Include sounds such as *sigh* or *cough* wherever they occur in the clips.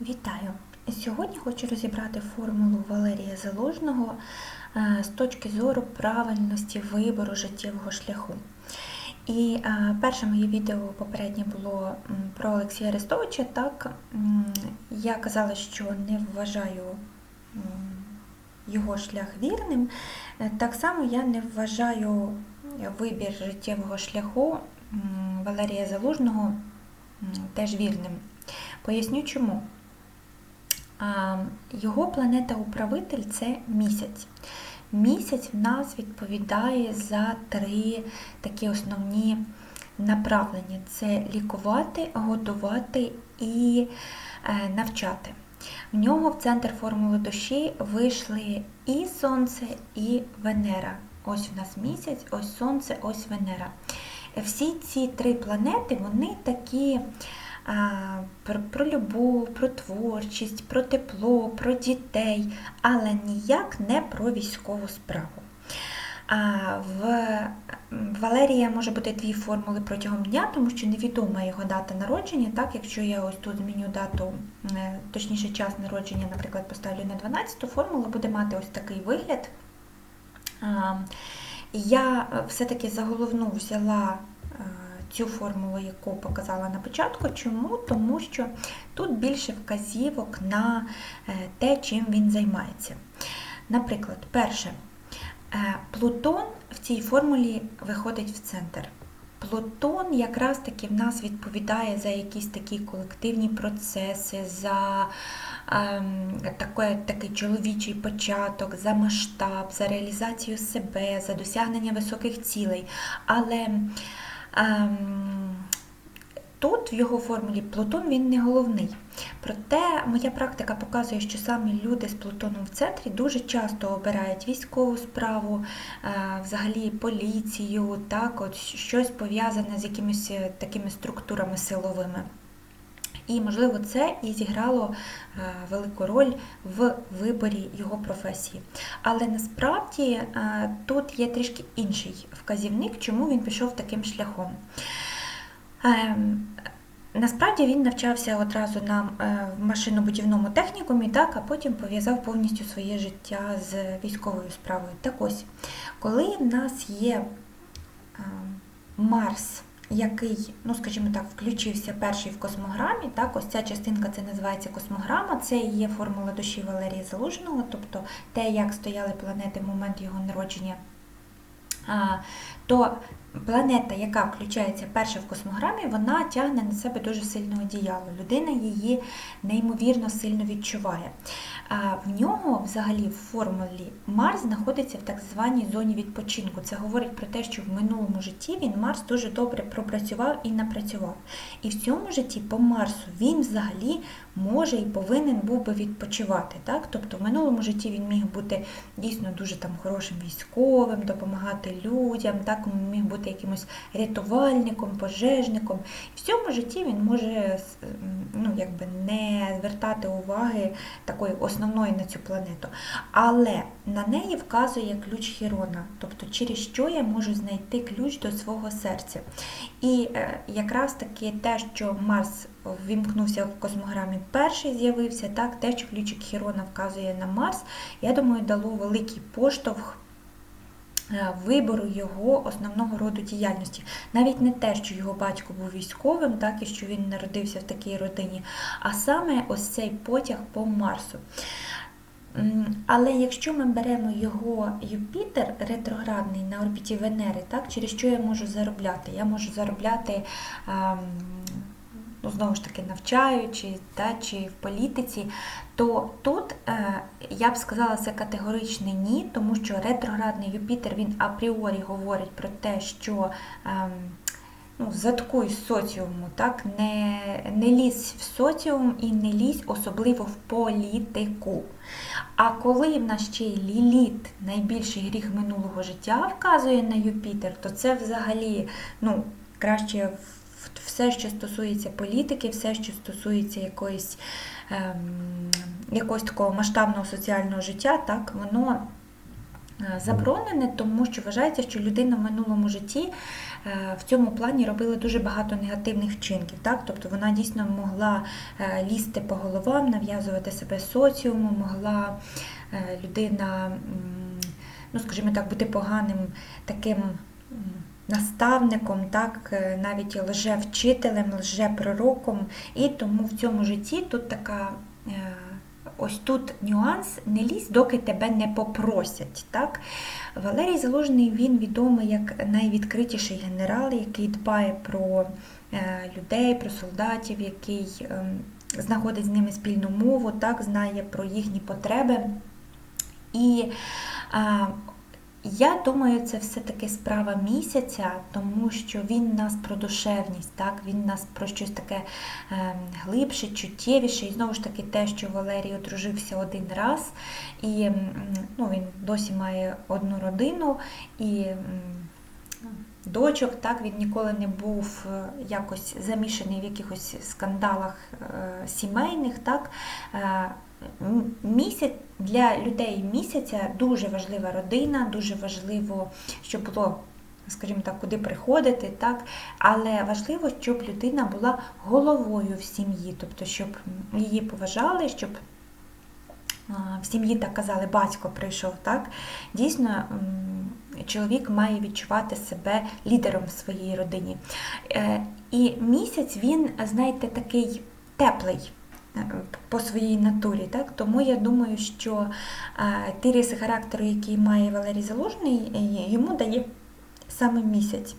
Вітаю! Сьогодні хочу розібрати формулу Валерія Залужного е, з точки зору правильності вибору життєвого шляху. І е, перше моє відео попереднє було про Олексія Арестовича. Так, я казала, що не вважаю його шлях вірним. Е, Так само я не вважаю вибір життєвого шляху Валерія Залужного теж вірним. Поясню чому. Його планета-управитель це місяць. Місяць в нас відповідає за три такі основні направлення: це лікувати, готувати і е, навчати. В нього в центр формули душі вийшли і Сонце, і Венера. Ось у нас місяць, ось Сонце, ось Венера. Всі ці три планети, вони такі про, про любов, про творчість, про тепло, про дітей, але ніяк не про військову справу. В Валерія може бути дві формули протягом дня, тому що невідома його дата народження. Так, якщо я ось тут зміню дату, е, точніше час народження, наприклад, поставлю на 12, то формула буде мати ось такий вигляд. Я е, все-таки за головну взяла е, цю формулу, яку показала на початку. Чому? Тому що тут більше вказівок на е, те, чим він займається. Наприклад, перше, е, Плутон в цій формулі виходить в центр. Плутон якраз таки в нас відповідає за якісь такі колективні процеси, за ем, таке, такий чоловічий початок, за масштаб, за реалізацію себе, за досягнення високих цілей. Але тут в його формулі Плутон він не головний. Проте моя практика показує, що самі люди з Плутоном в центрі дуже часто обирають військову справу, е, взагалі поліцію, так, от щось пов'язане з якимись е, такими структурами силовими. І, можливо, це і зіграло е, велику роль в виборі його професії. Але насправді е, тут є трішки інший вказівник, чому він пішов таким шляхом. Ем, Насправді він навчався одразу на е, машинобудівному технікумі, так, а потім пов'язав повністю своє життя з військовою справою. Так ось, коли в нас є е, Марс, який, ну скажімо так, включився перший в космограмі, так, ось ця частинка це називається космограма, це і є формула душі Валерія Залужного, тобто те, як стояли планети в момент його народження. То планета, яка включається перша в космограмі, вона тягне на себе дуже сильне одіяло. Людина її неймовірно сильно відчуває. В нього, взагалі, в формулі Марс знаходиться в так званій зоні відпочинку. Це говорить про те, що в минулому житті він Марс дуже добре пропрацював і напрацював. І в цьому житті по Марсу він взагалі може і повинен був би відпочивати. Так? Тобто в минулому житті він міг бути дійсно дуже там хорошим військовим, допомагати людям, так він міг бути якимось рятувальником, пожежником. В цьому житті він може ну, якби не звертати уваги такої основної на цю планету. Але на неї вказує ключ Хірона, тобто через що я можу знайти ключ до свого серця. І е, якраз таки те, що Марс ввімкнувся в космограмі, перший з'явився, так, те, що ключик Хірона вказує на Марс, я думаю, дало великий поштовх. Е, Вибору його основного роду діяльності. Навіть не те, що його батько був військовим, так і що він народився в такій родині, а саме ось цей потяг по Марсу. Але якщо ми беремо його Юпітер ретроградний на орбіті Венери, так, через що я можу заробляти? Я можу заробляти, ем, ну, знову ж таки, навчаючи та, чи в політиці, то тут е, я б сказала це категоричне ні, тому що ретроградний Юпітер він апріорі говорить про те, що ем, ну, заткуй соціуму, так? Не, не лізь в соціум і не лізь особливо в політику. А коли в нас ще й ліліт, найбільший гріх минулого життя, вказує на Юпітер, то це взагалі ну, краще в- все, що стосується політики, все, що стосується якоїсь, ем, якогось такого масштабного соціального життя, так, воно е, заборонене, тому що вважається, що людина в минулому житті е, в цьому плані робила дуже багато негативних вчинків. Так? Тобто вона дійсно могла е, лізти по головам, нав'язувати себе соціуму, могла людина, ну скажімо так, бути поганим таким. Наставником, так, е, навіть лже-вчителем, лже-пророком. І тому в цьому житті тут така е, ось тут нюанс не лізь, доки тебе не попросять. Так? Валерій Залужний він відомий як найвідкритіший генерал, який дбає про е, людей, про солдатів, який ем, знаходить з ними спільну мову, так, знає про їхні потреби. І а, я думаю, це все-таки справа місяця, тому що він нас про душевність, так? він нас про щось таке е, глибше, чуттєвіше. І знову ж таки, те, що Валерій одружився один раз, і ну, він досі має одну родину і дочок, так, він ніколи не був е, якось замішаний в якихось скандалах е, сімейних. так. Місяць для людей місяця дуже важлива родина, дуже важливо, щоб було, скажімо так, куди приходити, так? але важливо, щоб людина була головою в сім'ї, тобто, щоб її поважали, щоб в сім'ї так казали, батько прийшов, так? Дійсно, чоловік має відчувати себе лідером в своїй родині. Е, І місяць він, знаєте, такий теплий по своїй натурі. Так? Тому я думаю, що е, ті риси характеру, які має Валерій Залужний, е, йому дає саме місяць.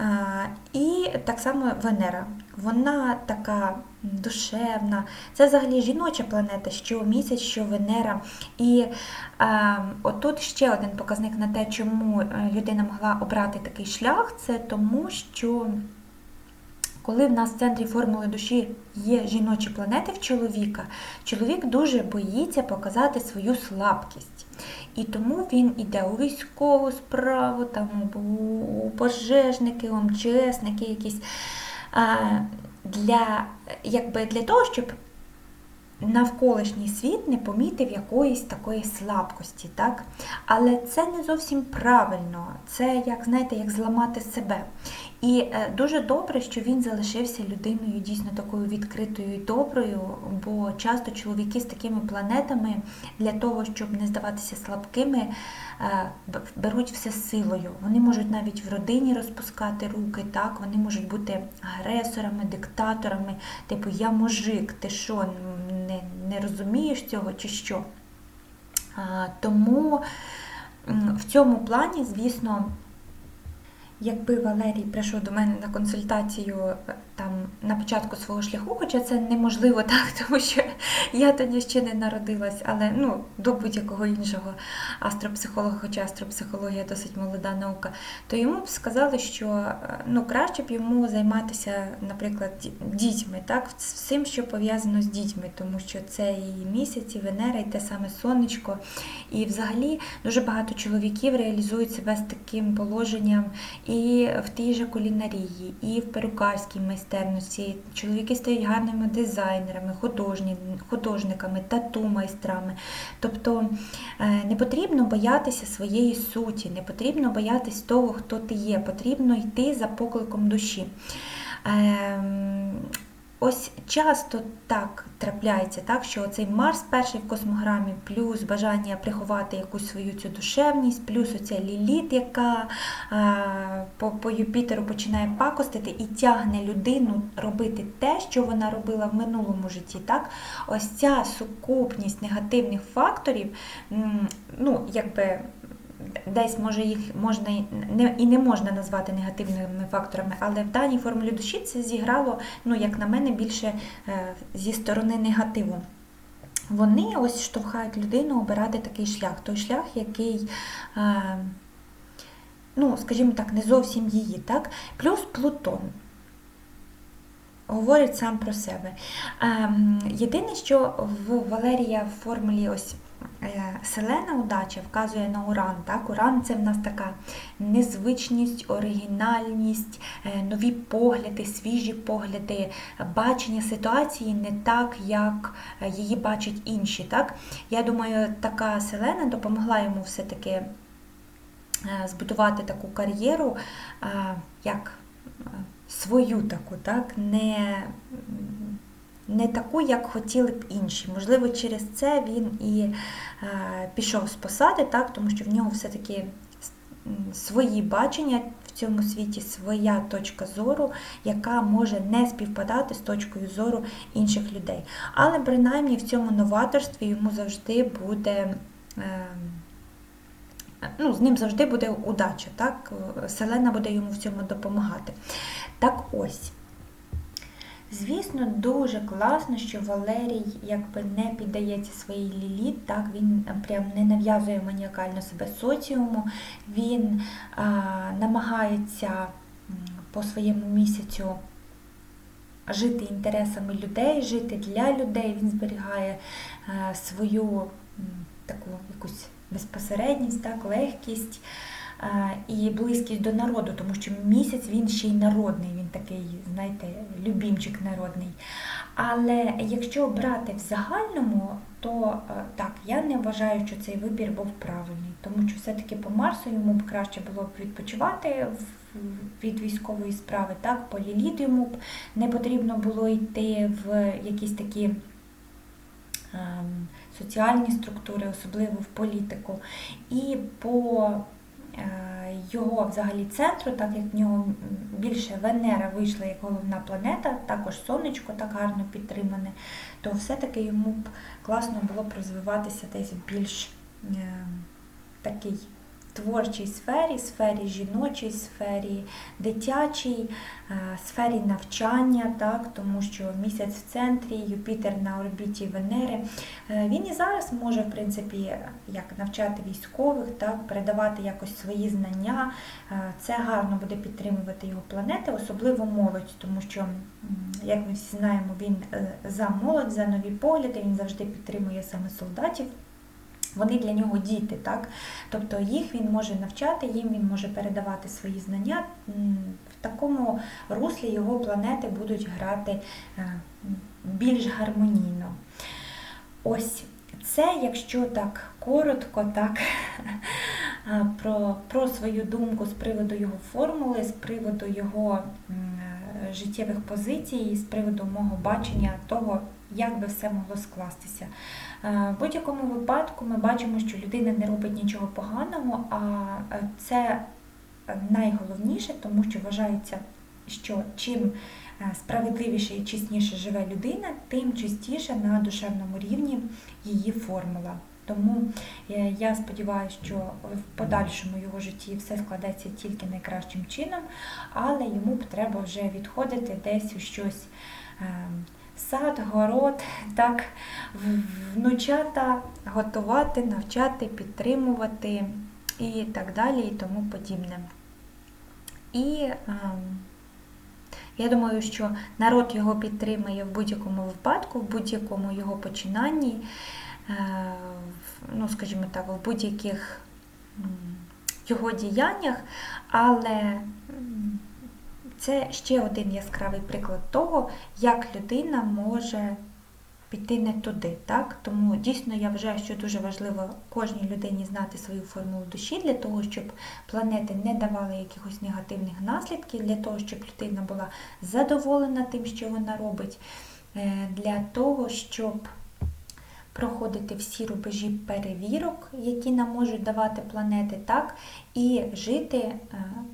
Е, І так само Венера. Вона така душевна. Це взагалі жіноча планета, що місяць, що Венера. І е, отут ще один показник на те, чому е, людина могла обрати такий шлях, це тому, що коли в нас в центрі формули душі є жіночі планети в чоловіка, чоловік дуже боїться показати свою слабкість. І тому він іде у військову справу, там, у пожежники, МЧСники якісь. Для, якби для того, щоб навколишній світ не помітив якоїсь такої слабкості, так? Але це не зовсім правильно. Це, як знаєте, як зламати себе. І е, дуже добре, що він залишився людиною дійсно такою відкритою і доброю, бо часто чоловіки з такими планетами для того, щоб не здаватися слабкими, е, беруть все силою. Вони можуть навіть в родині розпускати руки, так? вони можуть бути агресорами, диктаторами, типу я мужик, ти що, не, не розумієш цього чи що? Тому в цьому плані, звісно, Якби Валерій прийшов до мене на консультацію е, там на початку свого шляху, хоча це неможливо *laughs* так, тому що я тоді ще не народилась, але ну до будь-якого іншого астропсихолога, хоча астропсихологія досить молода наука, то йому б сказали, що е, ну краще б йому займатися, наприклад, дітьми, так, всім, що пов'язано з дітьми, тому що це і місяць, і Венера, і те саме сонечко. І взагалі дуже багато чоловіків реалізують себе з таким положенням і в тій же кулінарії, і в перукарській майстерності. Чоловіки стають гарними дизайнерами, художні, художниками, тату-майстрами. Тобто е, не потрібно боятися своєї суті, не потрібно боятися того, хто ти є, потрібно йти за покликом душі. Ось часто так трапляється, так, що цей Марс перший в космограмі, плюс бажання приховати якусь свою цю душевність, плюс оця ліліт, яка по, по Юпітеру починає пакостити і тягне людину робити те, що вона робила в минулому житті. Так? Ось ця сукупність негативних факторів, ну, якби десь може їх можна не і не можна назвати негативними факторами, але в даній формулі душі це зіграло, ну як на мене, більше е, зі сторони негативу. Вони ось штовхають людину обирати такий шлях, той шлях, який, е, ну, скажімо так, не зовсім її, так? Плюс Плутон. Говорить сам про себе. Ем, Єдине, що в Валерія в формулі ось селена удача вказує на уран. Так? Уран це в нас така незвичність, оригінальність, е, нові погляди, свіжі погляди, бачення ситуації не так, як е, її бачать інші. Так? Я думаю, така селена допомогла йому все-таки е, збудувати таку кар'єру, е, як е, свою таку, так, не, не таку, як хотіли б інші. Можливо, через це він і е, пішов з посади, так, тому що в нього все-таки свої бачення в цьому світі, своя точка зору, яка може не співпадати з точкою зору інших людей. Але принаймні в цьому новаторстві йому завжди буде. е, Ну, з ним завжди буде удача, так? Селена буде йому в цьому допомагати. Так ось. Звісно, дуже класно, що Валерій якби не піддається своїй ліліт, так, він прям не нав'язує маніакально себе соціуму, він а, намагається по своєму місяцю жити інтересами людей, жити для людей, він зберігає е, свою таку якусь безпосередність, так, легкість і близькість до народу, тому що місяць він ще й народний, він такий, знаєте, любімчик народний. Але якщо брати в загальному, то е, так, я не вважаю, що цей вибір був правильний, тому що все-таки по Марсу йому б краще було б відпочивати від військової справи, так, по йому б не потрібно було йти в якісь такі ем, соціальні структури, особливо в політику. І по його взагалі центру, так як в нього більше Венера вийшла як головна планета, також сонечко так гарно підтримане, то все-таки йому б класно було б розвиватися десь більш е, такій творчій сфері, сфері жіночій, сфері дитячій, е, сфері навчання, так, тому що місяць в центрі, Юпітер на орбіті Венери. Е, Він і зараз може, в принципі, як навчати військових, так, передавати якось свої знання. Е, Це гарно буде підтримувати його планети, особливо молодь, тому що, як ми всі знаємо, він за молодь, за нові погляди, він завжди підтримує саме солдатів. Вони для нього діти, так? Тобто їх він може навчати, їм він може передавати свої знання. В такому руслі його планети будуть грати е, більш гармонійно. Ось це, якщо так коротко, так *laughs* е, про, про свою думку з приводу його формули, з приводу його е, життєвих позицій, з приводу мого бачення того, як би все могло скластися. Е, В будь-якому випадку ми бачимо, що людина не робить нічого поганого, а е, це найголовніше, тому що вважається, що чим е, справедливіше і чесніше живе людина, тим чистіше на душевному рівні її формула. Тому е, я сподіваюся, що в подальшому його житті все складеться тільки найкращим чином, але йому треба вже відходити десь у щось е, сад, город, так, внучата готувати, навчати, підтримувати і так далі, і тому подібне. І ем, я думаю, що народ його підтримує в будь-якому випадку, в будь-якому його починанні, е, ну, скажімо так, в будь-яких його діяннях, але це ще один яскравий приклад того, як людина може піти не туди. Так? Тому дійсно я вважаю, що дуже важливо кожній людині знати свою формулу душі для того, щоб планети не давали якихось негативних наслідків, для того, щоб людина була задоволена тим, що вона робить, е, для того, щоб проходити всі рубежі перевірок, які нам можуть давати планети, так, і жити е,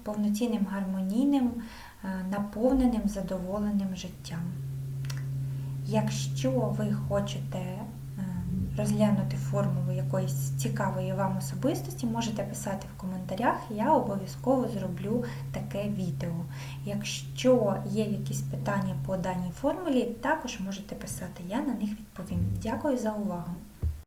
повноцінним, гармонійним, наповненим, задоволеним життям. Якщо ви хочете е, розглянути формулу якоїсь цікавої вам особистості, можете писати в коментарях, я обов'язково зроблю таке відео. Якщо є якісь питання по даній формулі, також можете писати, я на них відповім. Дякую за увагу!